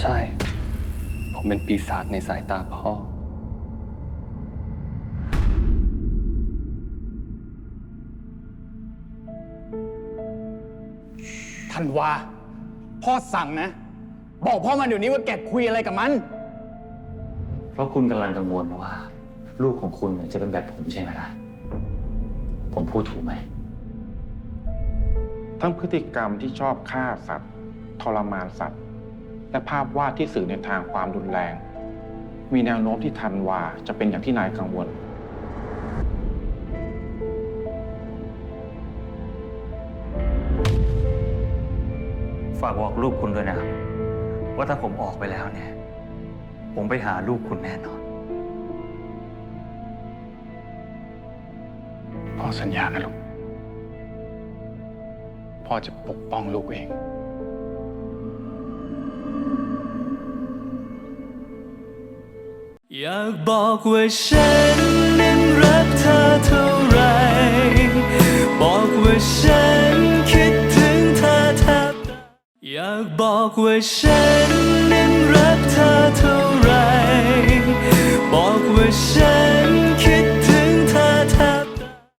ใช่ ผมเป็นปีศาจในสายตาพ่อ ธันวา พ่อสั่งนะ บอกพ่อมาเดี๋ยวนี้ว่าแกคุยอะไรกับมัน เพราะคุณกำลังกังวลว่า ลูกของคุณจะเป็นแบบผมใช่ไหมล่ะ ผมพูดถูกไหม ทั้งพฤติกรรมที่ชอบฆ่าสัตว์ ทรมานสัตว์ และภาพวาดที่สื่อในทางความรุนแรง มีแนวโน้มที่ทันวาจะเป็นอย่างที่นายกังวล ฝากบอกลูกคุณด้วยนะครับ ว่าถ้าผมออกไปแล้วเนี่ย ผมไปหาลูกคุณแน่นอนพ่อสัญญานะลูก พ่อจะปกป้องลูกเอง อยากบอกว่าฉันนั้นรักเธอเท่าไร บอกว่าฉันคิดถึงเธอแทบอยากบอกว่าฉันนั้นรักเธอ